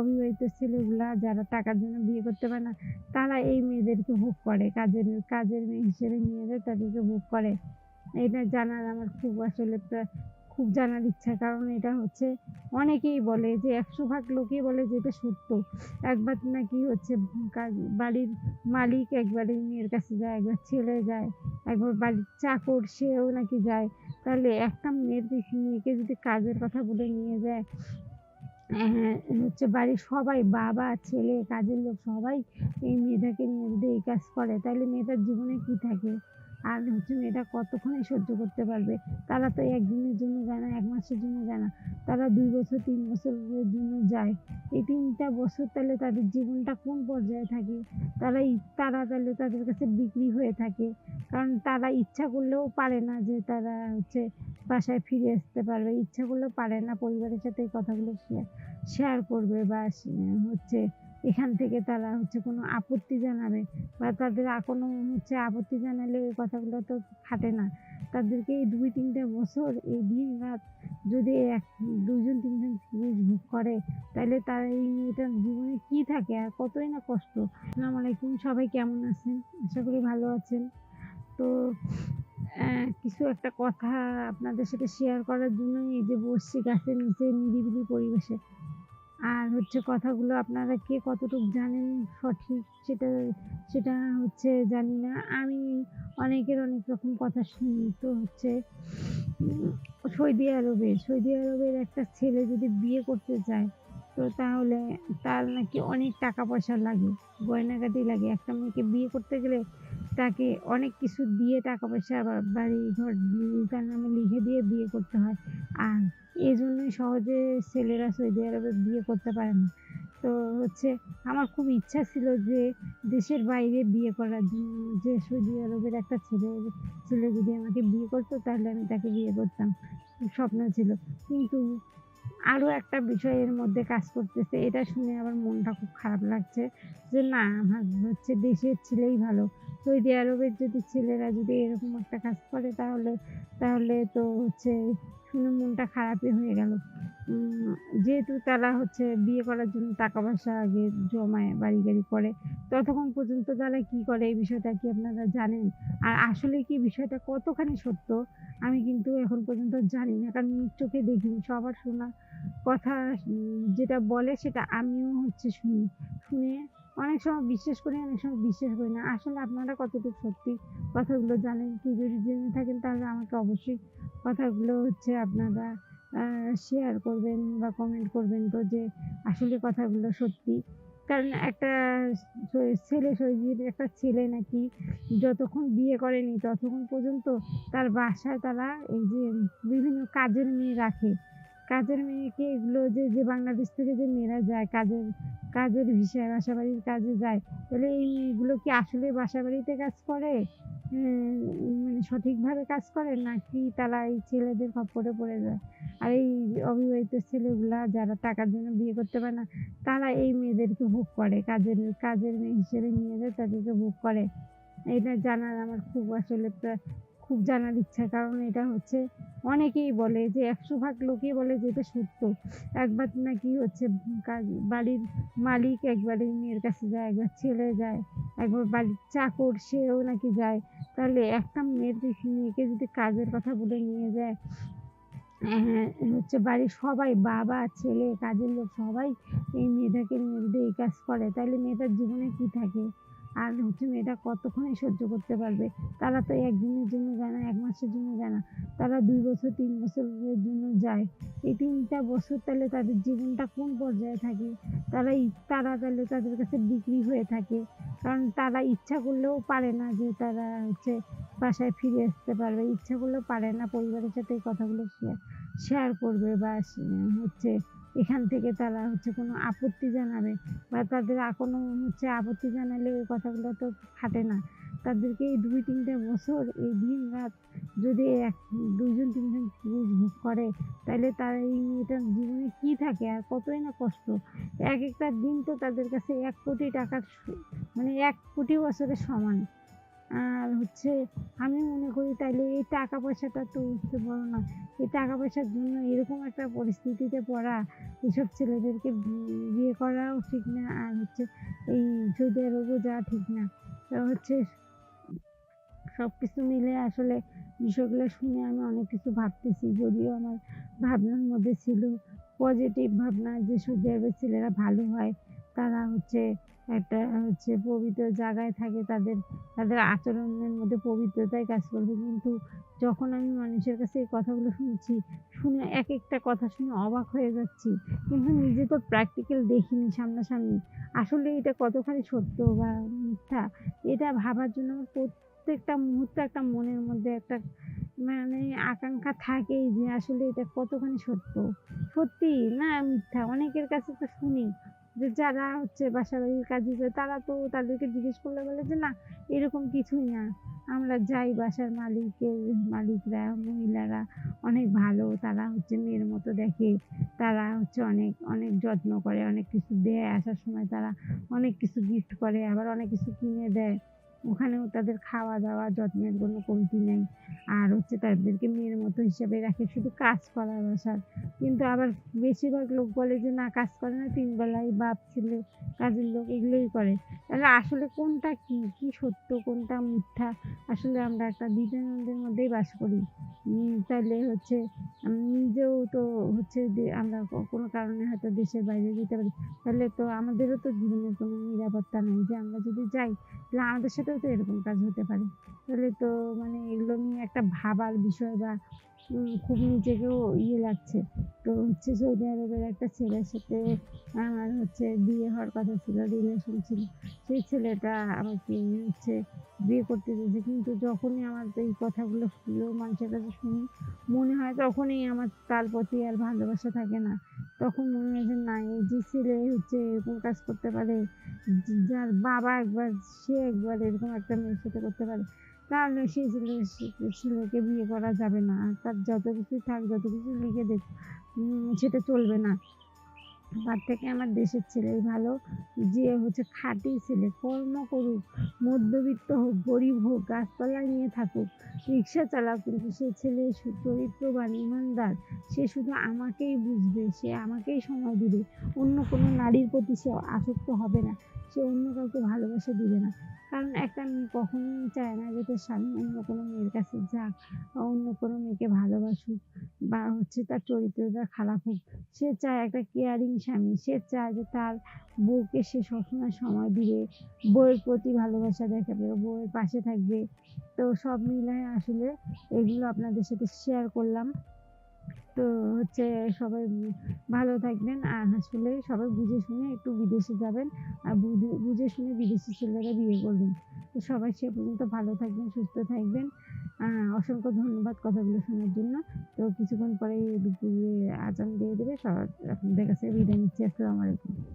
অবিবাহিত ছেলেগুলা যারা টাকার জন্য বিয়ে করতে পারে না, তারা এই মেয়েদেরকে ভোগ করে। কাজের কাজের মেয়ে হিসেবে নিয়ে যায় তাদেরকে ভোগ করে। এটা জানার আমার খুব আসলে খুব জানার ইচ্ছা। কারণ এটা হচ্ছে, অনেকেই বলে যে একশো ভাগ লোকই বলে যে এটা সত্য। একবার নাকি হচ্ছে বাড়ির মালিক একবার মেয়ের কাছে যায়, একবার ছেলে যায়, একবার বাড়ির চাকর সেও নাকি যায়। তাহলে একটা মেয়ের, মেয়েকে যদি কাজের কথা বলে নিয়ে যায় হচ্ছে বাড়ির সবাই, বাবা, ছেলে, কাজের লোক সবাই এই মেয়েটাকে নিয়ে যদি এই কাজ করে, তাহলে মেয়েটার জীবনে কি থাকে? আর হচ্ছে মেয়েটা কতক্ষণে সহ্য করতে পারবে? তারা তো একদিনের জন্য যায় না, এক মাসের জন্য যায় না। তারা দুই বছর, তিন বছরের জন্য যায়। এই তিনটা বছর তাহলে তাদের জীবনটা কোন পর্যায়ে থাকে? তারা তারা তাহলে তাদের কাছে বিক্রি হয়ে থাকে। কারণ তারা ইচ্ছা করলেও পারে না যে তারা হচ্ছে বাসায় ফিরে আসতে পারবে। ইচ্ছা করলেও পারে না পরিবারের সাথে এই কথাগুলো শেয়ার করবে বা, হচ্ছে এখান থেকে তারা হচ্ছে কোনো আপত্তি জানাবে বা তাদের কোনো হচ্ছে আপত্তি জানালে এই কথাগুলো তো খাটে না। তাদেরকে এই দুই তিনটে বছর, এই দিন রাত যদি এক দুজন তিনজন পুরুষ ভোগ করে, তাহলে তার এই মেয়েটার জীবনে কি থাকে আর কতই না কষ্ট। আসসালামু আলাইকুম, সবাই কেমন আছেন? আশা করি ভালো আছেন। তো কিছু একটা কথা আপনাদের সাথে শেয়ার করার জন্যই এই যে বসছি গাছের নিচে নিরিবিলি পরিবেশে আর হচ্ছে কথাগুলো আপনারা কে কতটুকু জানেন সঠিক সেটা সেটা হচ্ছে জানি না। আমি অনেকের অনেক রকম কথা শুনি। তো হচ্ছে, সৌদি আরবে, সৌদি আরবের একটা ছেলে যদি বিয়ে করতে চায়, তো তাহলে তার নাকি অনেক টাকা পয়সা লাগে, গয়নাগাটি লাগে। একটা মেয়েকে বিয়ে করতে গেলে তাকে অনেক কিছু দিয়ে টাকা পয়সা বাড়ি ঘর তার নামে লিখে দিয়ে বিয়ে করতে হয়। আর এই জন্যই সহজে ছেলেরা সৌদি আরবে বিয়ে করতে পারে না। তো হচ্ছে আমার খুব ইচ্ছা ছিল যে দেশের বাইরে বিয়ে করার জন্য, যে সৌদি আরবের একটা ছেলে ছেলে যদি আমাকে বিয়ে করতো তাহলে আমি তাকে বিয়ে করতাম। স্বপ্ন ছিল। কিন্তু আরও একটা বিষয়ের মধ্যে কাজ করতেছে, এটা শুনে আমার মনটা খুব খারাপ লাগছে যে না, আমার হচ্ছে দেশের ছেলেই ভালো। সৌদি আরবের যদি ছেলেরা যদি এরকম একটা কাজ করে, তাহলে তাহলে তো হচ্ছে শুনে মনটা খারাপই হয়ে গেল। যেহেতু তারা হচ্ছে বিয়ে করার জন্য টাকা পয়সা আগে জমায়, বাড়ি গাড়ি করে, ততক্ষণ পর্যন্ত তারা কি করে এই বিষয়টা কি আপনারা জানেন? আর আসলে কি বিষয়টা কতখানি সত্য, আমি কিন্তু এখন পর্যন্ত জানি না। কারণ চোখে দেখিনি, সবার শোনা কথা যেটা বলে সেটা আমিও হচ্ছে শুনি। শুনে অনেক সময় বিশ্বাস করি, অনেক সময় বিশ্বাস করি না। আসলে আপনারা কতটুকু সত্যি কথাগুলো জানেন, কি যদি জেনে থাকেন তাহলে আমাকে অবশ্যই কথাগুলো হচ্ছে আপনারা শেয়ার করবেন বা কমেন্ট করবেন তো যে আসলে কথাগুলো সত্যি। কারণ একটা ছেলে সৌদির একটা ছেলে নাকি যতক্ষণ বিয়ে করেনি ততক্ষণ পর্যন্ত তার বাসায় তারা এই যে বিভিন্ন কাজের মেয়ে রাখে। কাজের মেয়েকে এগুলো যে যে বাংলাদেশ থেকে যে মেয়েরা যায়, কাজের কাজের ভিসায় বাসা বাড়ির কাজে যায়, তাহলে এই মেয়েগুলো কি আসলে বাসা বাড়িতে কাজ করে? মানে সঠিকভাবে কাজ করে? নাকি তারা এই ছেলেদের খপ্পরে পড়ে যায়? আর এই অবিবাহিত ছেলেগুলা যারা টাকার জন্য বিয়ে করতে পারে না, তারা এই মেয়েদেরকে ভোগ করে। কাজের কাজের মেয়ে হিসেবে নিয়ে যায়, তাদেরকে ভোগ করে। এটা জানার আমার খুব আসলে খুব জানার ইচ্ছা, কারণ এটা হচ্ছে অনেকেই বলে যে একশো ভাগ লোকই বলে যে এটা সত্য। একবার নাকি হচ্ছে বাড়ির মালিক একবার মেয়ের কাছে যায়, একবার ছেলে যায়, একবার বাড়ির চাকর সেও নাকি যায়। তাহলে একটা মেয়ের মেয়েকে যদি কাজের কথা বলে নিয়ে যায় হ্যাঁ হচ্ছে বাড়ির সবাই বাবা, ছেলে, কাজের লোক সবাই এই মেয়েটাকে নিয়ে যদি এই কাজ করে। তাহলে মেয়েটার জীবনে কি থাকে? আর হচ্ছে মেয়েটা কতক্ষণে সহ্য করতে পারবে? তারা তো একদিনের জন্য যায় না, এক মাসের জন্য যায় না। তারা দুই বছর, তিন বছরের জন্য যায়। এই তিনটা বছর তাহলে তাদের জীবনটা কোন পর্যায়ে থাকে? তারা তারা তাহলে তাদের কাছে বিক্রি হয়ে থাকে। কারণ তারা ইচ্ছা করলেও পারে না যে তারা হচ্ছে বাসায় ফিরে আসতে পারবে। ইচ্ছা করলেও পারে না পরিবারের সাথে এই কথাগুলো শেয়ার শেয়ার করবে বা, হচ্ছে এখান থেকে তারা হচ্ছে কোনো আপত্তি জানাবে বা তাদের কোনো হচ্ছে আপত্তি জানালে ওই কথাগুলো তো খাটে না। তাদেরকে এই দুই তিনটে বছর, এই দিন রাত যদি এক, দুইজন, তিনজন পুরুষ ভোগ করে, তাহলে তার এই মেয়েটার জীবনে কি থাকে আর কতই না কষ্ট? এক একটা দিন তো তাদের কাছে এক কোটি টাকার মানে এক কোটি বছরের সমান। আর হচ্ছে আমি মনে করি তাইলে এই টাকা পয়সাটা তো হচ্ছে বড় না। এই টাকা পয়সার জন্য এরকম একটা পরিস্থিতিতে পড়া এসব ছেলেদেরকে বিয়ে করাও ঠিক না, আর হচ্ছে এই সৌদি আরবও যাওয়া ঠিক না। হচ্ছে সবকিছু মিলে আসলে বিষয়গুলো শুনে আমি অনেক কিছু ভাবতেছি, যদিও আমার ভাবনার মধ্যে ছিল পজিটিভ ভাবনা যে সৌদি আরবের ছেলেরা ভালো হয়, তারা হচ্ছে একটা হচ্ছে পবিত্র জায়গায় থাকে তাদের তাদের আচরণের মধ্যে পবিত্রতাই কাজ করবে। কিন্তু যখন আমি মানুষের কাছে এই কথাগুলো শুনছি, শুনে এক একটা কথা শুনে অবাক হয়ে যাচ্ছি। কিন্তু নিজে তো প্র্যাকটিক্যাল দেখিনি সামনাসামনি। আসলে এটা কতখানি সত্য বা মিথ্যা? এটা ভাবার জন্য আমার প্রত্যেকটা মুহূর্তে একটা মনের মধ্যে একটা মানে আকাঙ্ক্ষা থাকেই যে আসলে এটা কতখানি সত্য। সত্যি না মিথ্যা? অনেকের কাছে তো শুনি। যে যারা হচ্ছে বাসাবাড়ির কাজে যায়, তারা তো তাদেরকে জিজ্ঞেস করলে বলে যে, না, এরকম কিছুই না। আমরা যাই বাসার মালিকের মালিকরা, মহিলারা অনেক ভালো। তারা হচ্ছে মেয়ের মতো দেখে। তারা হচ্ছে অনেক অনেক যত্ন করে, অনেক কিছু দেয়। আসার সময় তারা অনেক কিছু গিফট করে, আবার অনেক কিছু কিনে দেয়। ওখানেও তাদের খাওয়া দাওয়া যত্নের কোনো কমতি নেই। আর হচ্ছে তাদেরকে মেয়ের মতো হিসাবে রাখে, শুধু কাজ করার বাসার কিন্তু আবার বেশিরভাগ লোক বলে যে, না, কাজ করে না, তিন বেলায় বাপ, ছেলে, কাজের লোক এগুলোই করে। তাহলে আসলে কোনটা কি? কি সত্য, কোনটা মিথ্যা? আসলে আমরা একটা দ্বিধাদ্বন্দ্বের মধ্যেই বাস করি। তাহলে হচ্ছে নিজেও তো হচ্ছে আমরা কোনো কারণে হয়তো দেশের বাইরে যেতে পারি। তাহলে তো আমাদেরও তো জীবনের কোনো নিরাপত্তা নেই যে, আমরা যদি যাই, তাহলে আমাদের সাথেও তো এরকম কাজ হতে পারে। তাহলে তো মানে এগুলো নিয়ে একটা ভাবার বিষয় বা খুব নিজেকেও ইয়ে লাগছে। তো হচ্ছে সৌদি আরবের একটা ছেলের সাথে আমার হচ্ছে বিয়ে হওয়ার কথা ছিল রিলেশন ছিল। সেই ছেলেটা আমাকে হচ্ছে বিয়ে করতে চেয়েছে কিন্তু যখনই আমার এই কথাগুলো শুনলো, মানুষের কাছে শুনি, মনে হয় তখনই আমার তার প্রতি আর ভালোবাসা থাকে না। তখন মনে হয় যে না, এই যে ছেলে হচ্ছে এরকম কাজ করতে পারে যার বাবা একবার, সে একবার এরকম একটা মেয়ের সাথে করতে পারে, তাহলে সেই ছেলে, ছেলেকে বিয়ে করা যাবে না। তার যত কিছু থাক, যত কিছু লিখে দেখ সেটা চলবে না। তার থেকে আমার দেশের ছেলেই ভালো। যে হচ্ছে খাঁটি ছেলে, কর্ম করুক, মধ্যবিত্ত হোক, গরিব হোক গাছপালা নিয়ে থাকুক, রিক্সা চালাক কিন্তু সে ছেলে চরিত্রবান, ইমানদার, সে শুধু আমাকেই বুঝবে, সে আমাকেই সময় দিবে। অন্য কোনো নারীর প্রতি সে আসক্ত হবে না। সে অন্য কাউকে ভালোবাসা দিবে না। কারণ একটা মেয়ে কখনোই চায় না যে তার স্বামী অন্য কোনো মেয়ের কাছে যাক অন্য কোনো মেয়েকে ভালোবাসুক বা হচ্ছে তার চরিত্রটা খারাপ হোক। সে চায় একটা কেয়ারিং স্বামী। সে চায় যে তার বউকে সে সবসময় সময় দিবে, বউয়ের প্রতি ভালোবাসা দেখাবে, বউয়ের পাশে থাকবে। তো সব মিলায় আসলে এগুলো আপনাদের সাথে শেয়ার করলাম। তো হচ্ছে সবাই ভালো থাকবেন। আর আসলে সবাই বুঝে শুনে একটু বিদেশে যাবেন। আর বুঝে শুনে বিদেশি ছেলেরা বিয়ে করবেন। তো সবাই সে পর্যন্ত ভালো থাকবেন, সুস্থ থাকবেন। অসংখ্য ধন্যবাদ কথাগুলো শোনার জন্য। তো কিছুক্ষণ পরে দুপুরে আজান দিয়ে দেবে। সবার আপনাদের কাছে বিদায় নিচ্ছি। আসসালামু আলাইকুম।